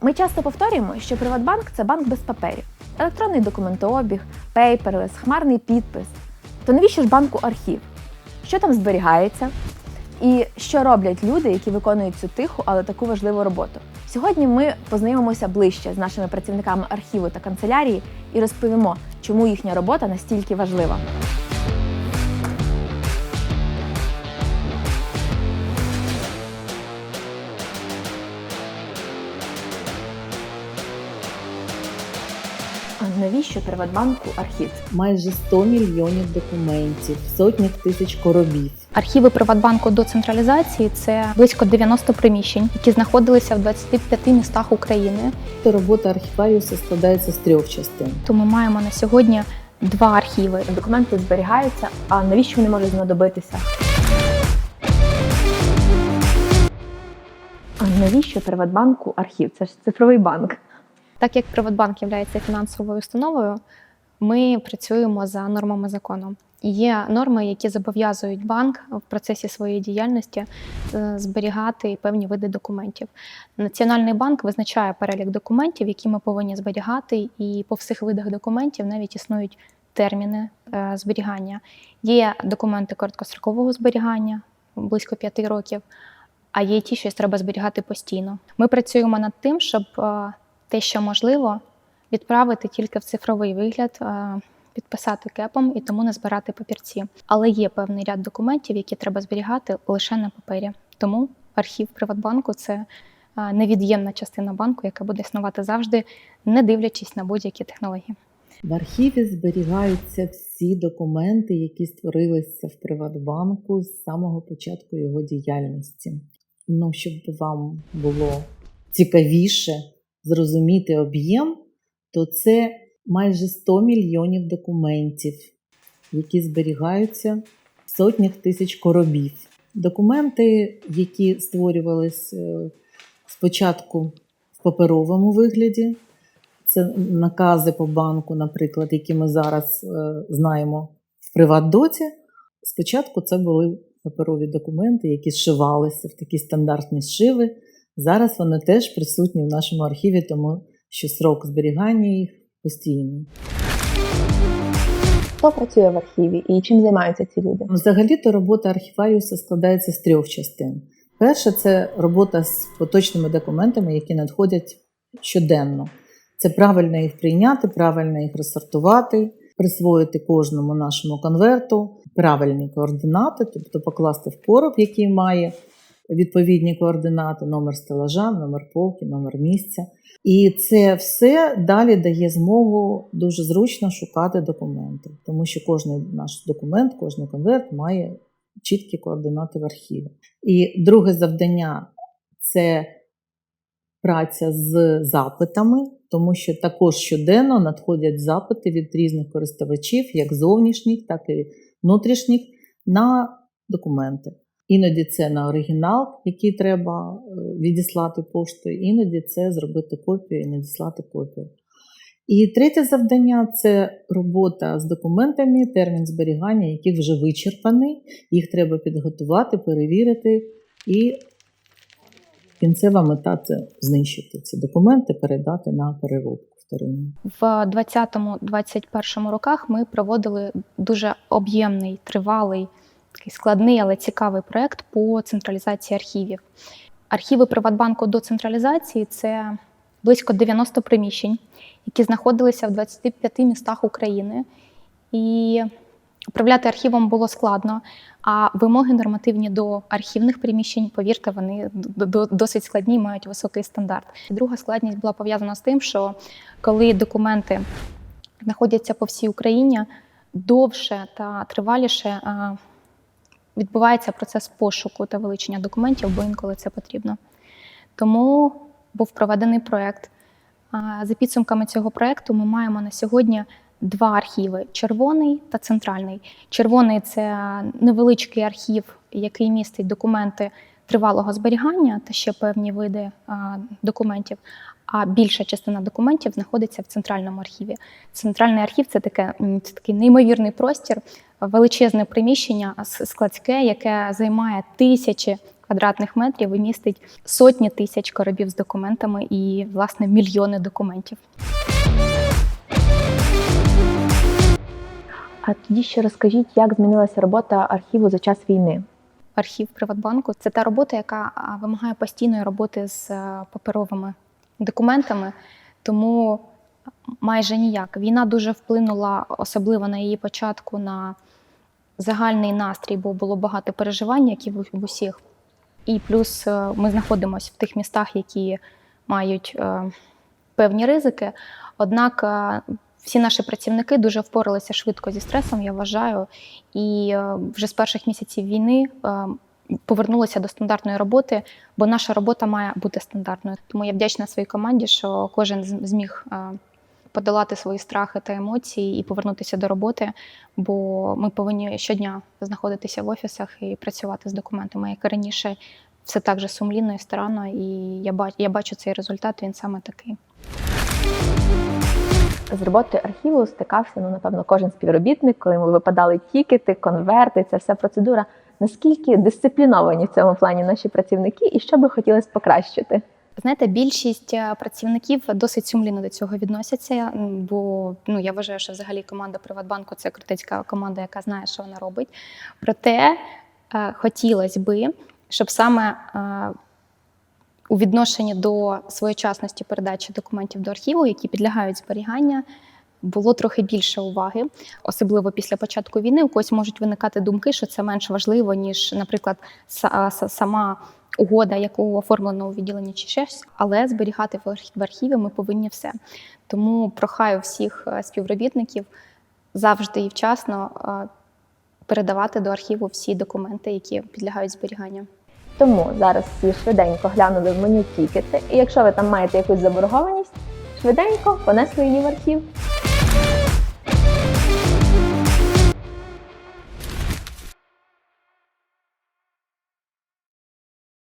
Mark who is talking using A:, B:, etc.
A: Ми часто повторюємо, що Приватбанк це банк без паперів, електронний документообіг, пейперлес, хмарний підпис. То навіщо ж банку архів? Що там зберігається? І що роблять люди, які виконують цю тиху, але таку важливу роботу? Сьогодні ми познайомимося ближче з нашими працівниками архіву та канцелярії і розповімо, чому їхня робота настільки важлива. Навіщо Приватбанку архів?
B: майже 100 мільйонів документів, сотнях тисяч коробів.
C: Архіви Приватбанку до централізації це близько 90 приміщень, які знаходилися в 25 містах України.
B: То робота архіваріуса складається з трьох частин.
C: То ми маємо на сьогодні два архіви.
A: Документи зберігаються, а навіщо вони можуть знадобитися? А навіщо Приватбанку архів? Це ж цифровий банк.
C: Так як Приватбанк є фінансовою установою, ми працюємо за нормами закону. Є норми, які зобов'язують банк в процесі своєї діяльності е, зберігати певні види документів. Національний банк визначає перелік документів, які ми повинні зберігати, і по всіх видах документів навіть існують терміни е, зберігання. Є документи короткострокового зберігання близько п'яти років, а є ті, що треба зберігати постійно. Ми працюємо над тим, щоб е, те, що можливо, відправити тільки в цифровий вигляд, е, підписати кепом і тому не збирати папірці. Але є певний ряд документів, які треба зберігати лише на папері. Тому архів Приватбанку це е, невід'ємна частина банку, яка буде існувати завжди, не дивлячись на будь-які технології.
B: В архіві зберігаються всі документи, які створилися в Приватбанку з самого початку його діяльності. Ну, щоб вам було цікавіше зрозуміти об'єм, то це майже 100 мільйонів документів, які зберігаються в сотнях тисяч коробів. Документи, які створювались е, спочатку в паперовому вигляді, це накази по банку, наприклад, які ми зараз е, знаємо в Приватдоті. Спочатку це були паперові документи, які зшивалися в такі стандартні зшиви. Зараз вони теж присутні в нашому архіві, тому що срок зберігання їх постійний.
A: Хто працює в архіві і чим займаються ці люди?
B: Ну, Взагалі-то робота архіваріуса складається з трьох частин. Перше це робота з поточними документами, які надходять щоденно. Це правильно їх прийняти, правильно їх розсортувати, присвоїти кожному нашому конверту правильні координати, тобто покласти в короб, який має відповідні координати, номер стелажа, номер полки, номер місця. І це все далі дає змогу дуже зручно шукати документи, тому що кожен наш документ, кожен конверт має чіткі координати в архіві. І друге завдання це праця з запитами, тому що також щоденно надходять запити від різних користувачів, як зовнішніх, так і внутрішніх, на документи. Іноді це на оригінал, який треба е, відіслати поштою, іноді це зробити копію і надіслати копію. І третє завдання це робота з документами, термін зберігання, яких вже вичерпаний. Їх треба підготувати, перевірити, і кінцева мета це знищити ці документи, передати на переробку.
C: В 2020-2021 роках ми проводили дуже об'ємний, тривалий, такий складний, але цікавий проект по централізації архівів. Архіви Приватбанку до централізації це близько 90 приміщень, які знаходилися в 25 містах України. І управляти архівом було складно. А вимоги нормативні до архівних приміщень, повірте, вони досить складні, мають високий стандарт. Друга складність була пов'язана з тим, що коли документи знаходяться по всій Україні, довше та триваліше відбувається процес пошуку та вилучення документів, бо інколи це потрібно. Тому був проведений проєкт. За підсумками цього проєкту ми маємо на сьогодні два архіви: червоний та центральний. Червоний це невеличкий архів, який містить документи тривалого зберігання та ще певні види документів. А більша частина документів знаходиться в центральному архіві. Центральний архів це таке це такий неймовірний простір, величезне приміщення складське, яке займає тисячі квадратних метрів і містить сотні тисяч коробів з документами і, власне, мільйони документів.
A: А тоді ще розкажіть, як змінилася робота архіву за час війни.
C: Архів Приватбанку це та робота, яка вимагає постійної роботи з е, паперовими документами, тому майже ніяк. Війна дуже вплинула, особливо на її початку, на загальний настрій, бо було багато переживань, як і в усіх. І плюс е, ми знаходимося в тих містах, які мають е, певні ризики. Однак е, всі наші працівники дуже впоралися швидко зі стресом, я вважаю, і вже з перших місяців війни повернулися до стандартної роботи, бо наша робота має бути стандартною. Тому я вдячна своїй команді, що кожен зміг подолати свої страхи та емоції і повернутися до роботи, бо ми повинні щодня знаходитися в офісах і працювати з документами, як і раніше. Все так же сумлінно і старанно, і я бачу, я бачу цей результат. Він саме такий.
A: З роботою архіву стикався, ну, напевно, кожен співробітник, коли йому випадали тікети, конверти, ця вся процедура. Наскільки дисципліновані в цьому плані наші працівники, і що би хотілося покращити?
C: Знаєте, більшість е, працівників досить сумлінно до цього відносяться, бо ну я вважаю, що взагалі команда Приватбанку це критицька команда, яка знає, що вона робить. Проте е, хотілося би, щоб саме е, у відношенні до своєчасності передачі документів до архіву, які підлягають зберігання, було трохи більше уваги, особливо після початку війни. У когось можуть виникати думки, що це менш важливо, ніж, наприклад, са- са- сама угода, яку оформлено у відділенні чи щось, але зберігати в архі- архіві ми повинні все. Тому прохаю всіх е, співробітників завжди і вчасно е, передавати до архіву всі документи, які підлягають зберіганню.
A: Тому зараз всі швиденько глянули в меню тікети, і якщо ви там маєте якусь заборгованість, швиденько понесли її в архів.